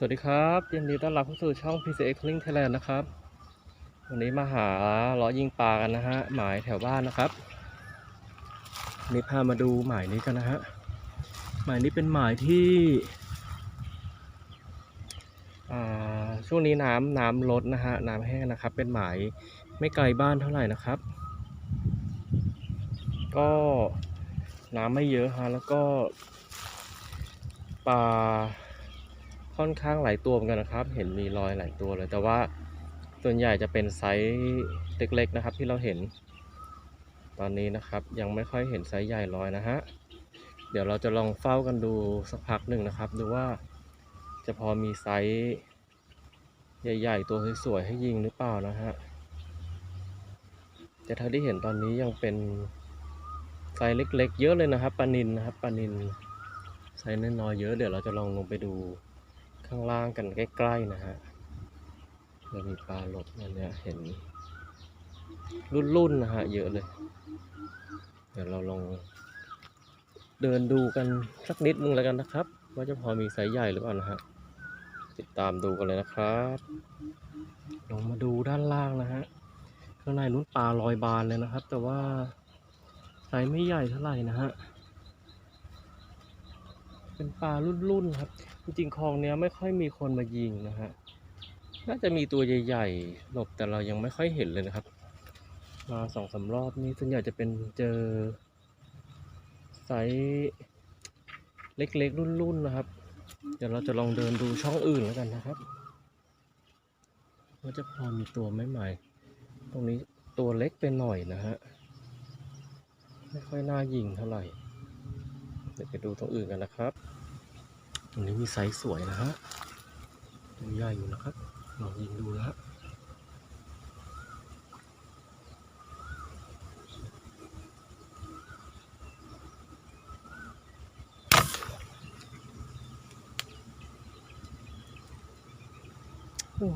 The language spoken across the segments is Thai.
สวัสดีครับยินดีต้อนรับเข้าสู่ช่อง PCX Link Thailand นะครับ วันนี้มาหาล้อยิงปลากันนะฮะหมายแถวบ้านนะครับนี่พามาดูหมายนี้กันนะฮะหมายนี้เป็นหมายที่ช่วงนี้น้ำน้ำลดนะฮะน้ำแห้งนะครับ เป็นหมายไม่ไกลบ้านเท่าไหร่นะครับ ก็น้ำไม่เยอะฮะแล้วก็ปลา ค่อนข้างหลายตัวเหมือนกันนะครับ เห็นมีรอยหลายตัวเลย แต่ว่าส่วนใหญ่จะเป็นไซส์เล็กๆนะครับ ที่เราเห็น ตอนนี้นะครับยังไม่ค่อยเห็นไซส์ใหญ่ลอยนะฮะเดี๋ยวเราจะลองเฝ้ากันดูสักพักหนึ่งนะครับ ดูว่าจะพอมีไซส์ใหญ่ ๆ ตัวสวยๆให้ยิงหรือเปล่านะฮะแต่เท่าที่เห็นตอนนี้ยังเป็นไซส์เล็ก ๆ เยอะเลยนะครับปลานินนะครับปลานินไซส์น้อยๆเยอะเดี๋ยวเราจะลองลงไปดู ข้างล่างกันใกล้ๆนะฮะเรามีปลาหลบเนี่ยเนี่ยเห็น รุ่นๆนะฮะเยอะเลย เดี๋ยวเราลองเดินดูกันสักนิดนึงแล้วกันนะครับ ว่าจะพอมีไซส์ใหญ่หรือเปล่านะฮะติดตามดูกันเลยนะครับลงมาดูด้านล่างนะฮะข้างในนู้นปลาลอยบานเลยนะครับ แต่ว่าไซส์ไม่ใหญ่เท่าไหร่นะฮะ เป็นปลารุ่นๆครับ จริงๆคลองเนี้ยไม่ค่อยมีคนมายิงนะฮะน่าจะมีตัวใหญ่ๆหลบแต่เรายังไม่ค่อยเห็นเลยนะครับ มาสองสารอบนี้ส่วนใหญ่จะเป็นเจอไซส์เล็กๆ รุ่นๆนะครับ เดี๋ยวเราจะลองเดินดูช่องอื่นแล้วกันนะครับว่าจะพอมีตัวไหมใหม่ ตรงนี้ตัวเล็กไปหน่อยนะฮะ ไม่ค่อยน่ายิงเท่าไหร่ เดี๋ยวไปดูตรงอื่นกันนะครับ ตรงนี้มีไซส์สวยนะฮะตัวใหญ่อยู่นะครับ ลองยิงดูนะฮะ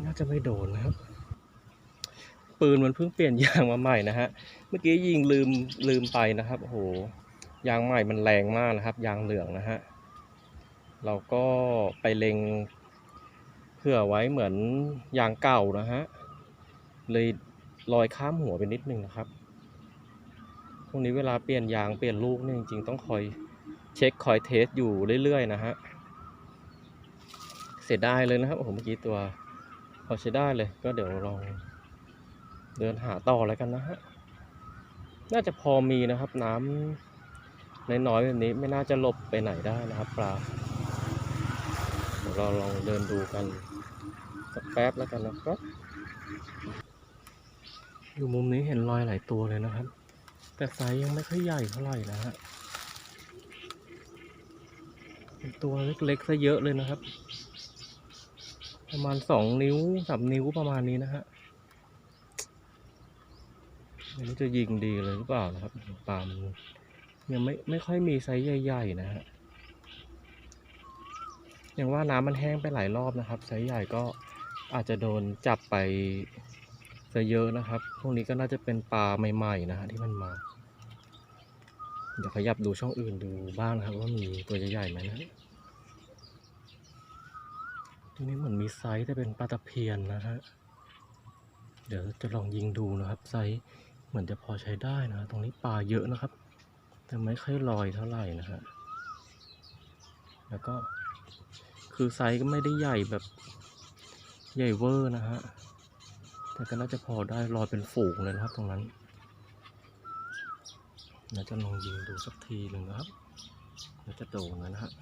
น่าจะไม่โดนนะครับ ปืนมันเพิ่งเปลี่ยนยางมาใหม่นะฮะ เมื่อกี้ยิงลืมลืมไปนะครับ โอ้โห ยางใหม่มันแรงมากนะครับ ยางเหลืองนะฮะ เราก็ไปเล็งเผื่อไว้เหมือนยางเก่านะฮะ เลยลอยข้ามหัวไปนิดนึงนะครับพวกนี้เวลาเปลี่ยนยางเปลี่ยนลูกเนี่ยจริงๆ ต้องคอยเช็คคอยเทสอยู่เรื่อยๆนะฮะ เสียดายเลยนะครับโอ้โหเมื่อกี้ตัวพอใช้ได้เลยก็เดี๋ยวลองเดินหาต่อแล้วกันนะฮะ น่าจะพอมีนะครับน้ำ น้อยๆแบบนี้ไม่น่าจะหลบไปไหนได้นะครับ ปลาเดี๋ยวเราลองเดินดูกันสักแป๊บแล้วกันนะครับ อยู่มุมนี้เห็นรอยหลายตัวเลยนะครับ แต่ไซส์ยังไม่ค่อยใหญ่เท่าไหร่นะฮะเป็นตัวเล็กๆซะเยอะเลยนะครับ ประมาณสองนิ้วสามนิ้วประมาณนี้นะฮะไม่รู้จะยิงดีเลยหรือเปล่านะครับปลามัน ยังไม่ไม่ค่อยมีไซส์ใหญ่ ๆ นะฮะอย่างว่าน้ำมันแห้งไปหลายรอบนะครับไซส์ใหญ่ก็อาจจะโดนจับไปซะเยอะนะครับ พวกนี้ก็น่าจะเป็นปลาใหม่ ๆ นะฮะที่มันมา เดี๋ยวขยับดูช่องอื่นดูบ้างนะครับว่ามีตัวใหญ่ๆไหมนะตัวนี้เหมือนมีไซส์แต่เป็นปลาตะเพียนนะฮะ เดี๋ยวจะลองยิงดูนะครับ ไซส์เหมือนจะพอใช้ได้นะ ตรงนี้ปลาเยอะนะครับ จะไม่ค่อยลอยเท่าไหร่นะฮะแล้วก็คือไซส์ก็ไม่ได้ใหญ่แบบใหญ่เวอร์นะฮะ แต่ก็น่าจะพอได้ลอยเป็นฝูงเลยนะครับตรงนั้นน่าจะลองยิงดูสักทีหนึ่งนะครับน่าจะโดนนะฮะ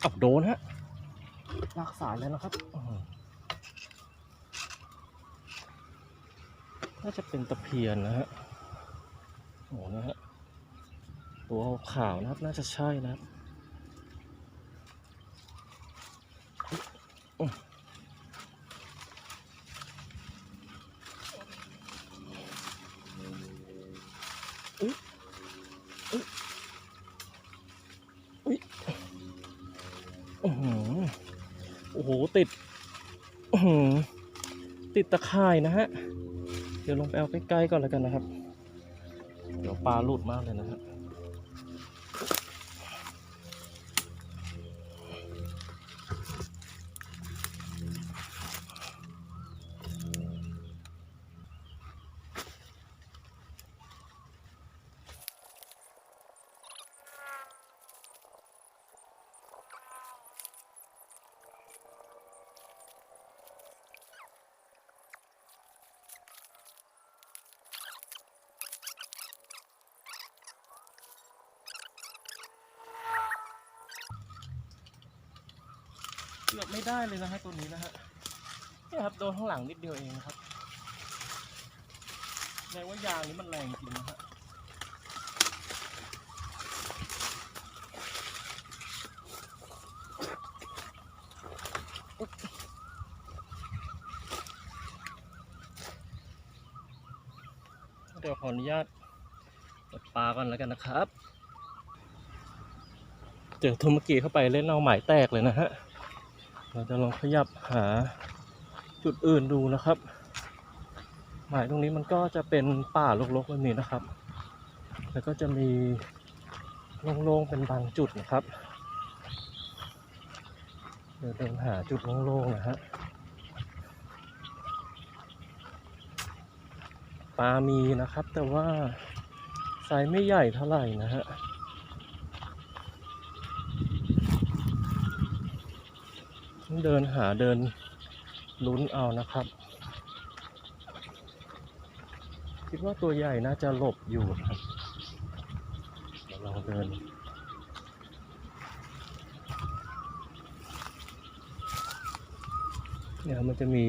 เอาโดนฮะลากสายแล้วนะครับอื้อหือน่าจะเป็นตะเพียนนะฮะโอ้นะฮะตัวขาวนะครับน่าจะใช่นะครับอื้ออุ๊ยอุ๊ยอุ๊ย อื้อหือ โอ้โห ติดติดตะข่ายนะฮะ เดี๋ยวลงไปเอาใกล้ๆก่อนแล้วกันนะครับ เดี๋ยวปลาหลุดมากเลยนะฮะ กือบไม่ได้เลยนะฮะตัวนี้นะฮะเนี่ยครับโดนข้างหลังนิดเดียวเองครับแสดงว่ายางนี้มันแรงจริงนะฮะเดี๋ยวขออนุญาตกดปลาก่อนแล้วกันนะครับ เจอโทมกีเข้าไปเล่นเอาหมายแตกเลยนะฮะ เราจะลองขยับหาจุดอื่นดูนะครับ หมายตรงนี้มันก็จะเป็นป่ารกๆแบบนี้นะครับ แล้วก็จะมีโล่งๆเป็นบางจุดนะครับ เดี๋ยวเดินหาจุดโล่งๆนะฮะปลามีนะครับแต่ว่าไซส์ไม่ใหญ่เท่าไหร่นะฮะ เดินหาเดินลุ้นเอานะครับ คิดว่าตัวใหญ่น่าจะหลบอยู่ครับเดี๋ยวลองเดินเนี่ยมันจะมี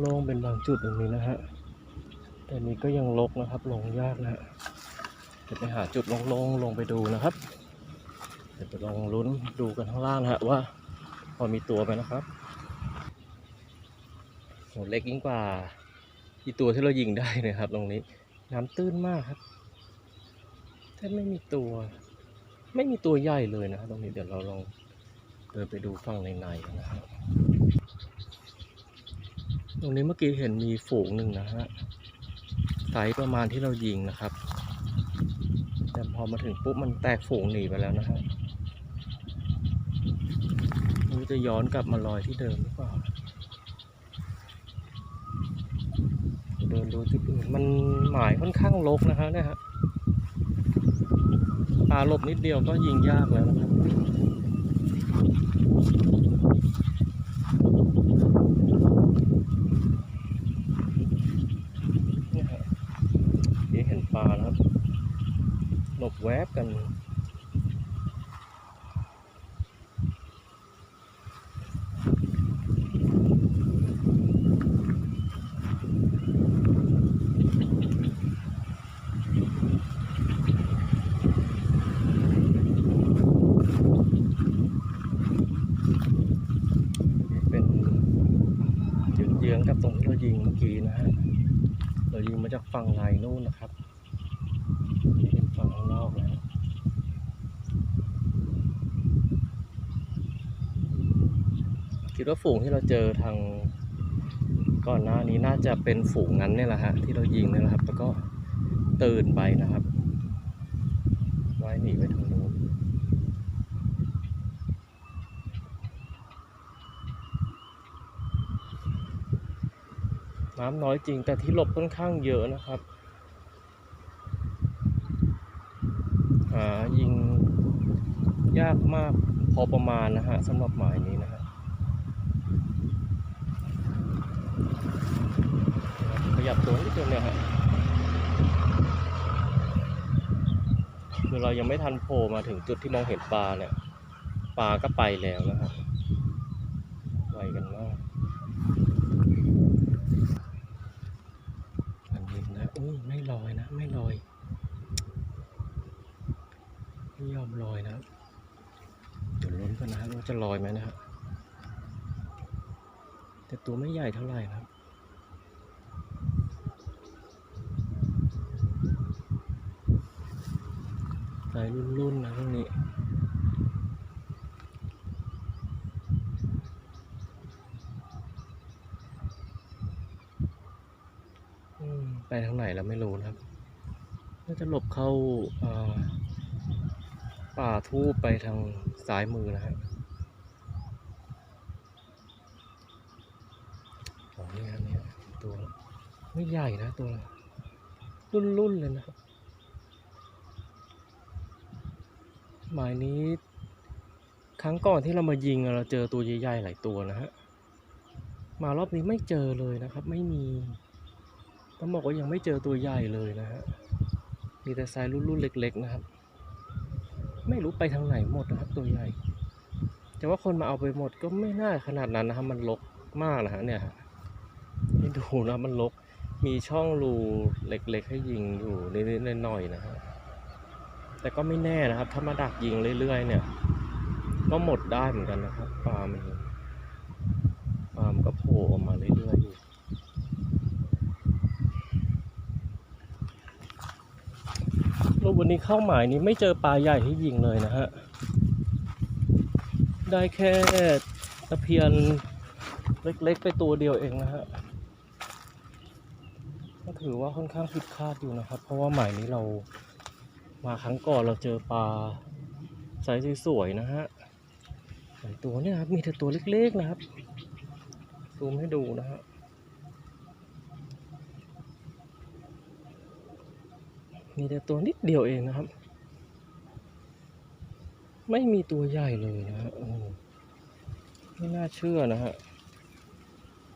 โล่งๆเป็นบางจุดตรงนี้นะฮะ แต่นี้ก็ยังลกนะครับ ลงยากนะฮะเดี๋ยวไปหาจุดโล่งๆลงไปดูนะครับ เดี๋ยวไปลองลุ้นดูกันข้างล่างนะฮะว่า พอมีตัวไหมนะครับโหเล็กยิ่งกว่าที่ตัวที่เรายิงได้เลยครับตรงนี้ น้ำตื้นมากครับแทบไม่มีตัว ไม่มีตัวใหญ่เลยนะครับตรงนี้เดี๋ยวเราลองเดินไปดูฝั่งในๆนนะครับตรงนี้เมื่อกี้เห็นมีฝูงหนึ่งนะฮะไซส์ประมาณที่เรายิงนะครับ แต่พอมาถึงปุ๊บมันแตกฝูงหนีไปแล้วนะฮะ ไมันจะย้อนกลับมาลอยที่เดิมหรือเปล่าเดินดูจุดอื่นมันหมายค่อนข้างลกนะฮะเนี่ยฮะปลาลบนิดเดียวก็ยิงยากแล้วนะครับ เนี่ยฮะเดี๋ยวเห็นปลานะครับ หลบแวบกัน นี่เป็นเยื้องๆกับตรงที่ เมื่อกี้นะฮะเรายิงมาจากฝั่งในนู่นนะครับเป็นฝั่งข้างนอกนะฮะคิดว่าฝูงที่เราเจอทางก่อนหน้านี้น่าจะเป็นฝูงนั้นเนี่ยแหละฮะที่เรายิงเนี่ยแหละครับ แล้วก็ตื่นไปนะครับไว้หนีไปทางนู้น น้ำน้อยจริงแต่ที่หลบค่อนข้างเยอะนะครับ หายิงยากมากพอประมาณนะฮะสำหรับหมายนี้นะฮะขยับตัวนิดเดียวเนี่ยฮะคือเรายังไม่ทันโผล่มาถึงจุดที่มองเห็นปลาเนี่ย ปลาก็ไปแล้วนะฮะไวกันมาก อันนี้นะอุ้ยไม่ ลอยนะ ไม่ลอยไม่ยอมลอยนะเดี๋ยวลุ้นกันนะว่าจะลอยไหมนะครับแต่ตัวไม่ใหญ่เท่าไหร่นะครับสายรุ่นๆนะพวกนี้ ไปทางไหนแล้วไม่รู้นะครับน่าจะหลบเข้าป่าทูบไปทางซ้ายมือนะฮะอ๋อนี่ครับเนี่ยตัวไม่ใหญ่นะตัวรุ่นรุ่นเลยนะครับหมายนี้ครั้งก่อนที่เรามายิงเราเจอตัวใหญ่ๆหลายตัวนะฮะมารอบนี้ไม่เจอเลยนะครับ ไม่มี ต้องบอกว่ายังไม่เจอตัวใหญ่เลยนะฮะ มีแต่ไซส์รุ่นๆเล็ก ๆ นะครับ ไม่รู้ไปทางไหนหมดนะครับตัวใหญ่ แต่ว่าคนมาเอาไปหมดก็ไม่น่าขนาดนั้นนะครับ มันรกมากนะฮะเนี่ยนี่ดูนะมันรกมีช่องรูเล็ก ๆ ให้ยิงอยู่นิดๆหน่อยๆนะฮะ แต่ก็ไม่แน่นะครับ ถ้ามาดักยิงเรื่อย ๆ เนี่ย ก็หมดได้เหมือนกันนะครับปลามันปลามันก็โผล่ออกมาเรื่อยๆอยู่ ววันนี้เข้าหมายนี้ไม่เจอปลาใหญ่ให้ยิงเลยนะฮะ ได้แค่ตะเพียนเล็กๆไปตัวเดียวเองนะฮะก็ถือว่าค่อนข้างผิดคาดอยู่นะครับ เพราะว่าหมายนี้เรามาครั้งก่อนเราเจอปลาไซส์สวยๆนะฮะหลายตัวเนี่ยครับมีแต่ตัวเล็กๆนะครับซูมให้ดูนะฮะ มีแต่ตัวนิดเดียวเองนะครับ ไม่มีตัวใหญ่เลยนะฮะไม่น่าเชื่อนะฮะ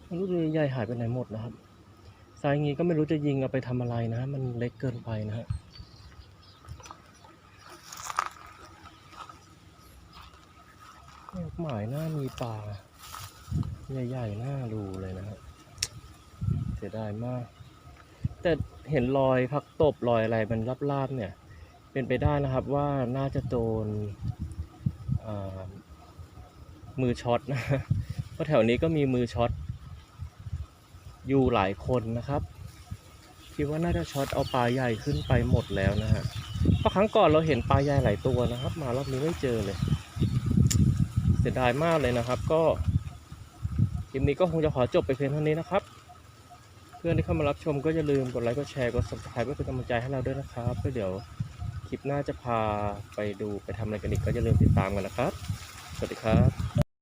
ไม่รู้ตัวใหญ่หายไปไหนหมดนะครับไซส์งี้ก็ไม่รู้จะยิงเอาไปทำอะไรนะ มันเล็กเกินไปนะฮะหมายหน้ามีปลาใหญ่ๆหน้าดูเลยนะครับเสียดายมาก แต่ เห็นรอยพักตบรอยอะไรมันลาบๆเนี่ย เป็นไปได้นะครับว่าน่าจะโดนมือช็อตนะเพราะแถวนี้ก็มีมือช็อตอยู่หลายคนนะครับคิดว่าน่าจะช็อตเอาปลาใหญ่ขึ้นไปหมดแล้วนะฮะเพราะครั้งก่อนเราเห็นปลาใหญ่หลายตัวนะครับ มารอบนี้ไม่เจอเลย เสียดายมากเลยนะครับ ก็คลิปนี้ก็คงจะขอจบไปเพียงเท่านี้นะครับ พื่อนที่เข้ามารับชมก็อย่าลืมกดไลค์กดแชร์กด subscribe เพื่อเป็นกำลังใจให้เราด้วยนะครับแล้วเดี๋ยวคลิปหน้าจะพาไปดูไปทำอะไรกันอีกก็อย่าลืมติดตามกันนะครับ สวัสดีครับ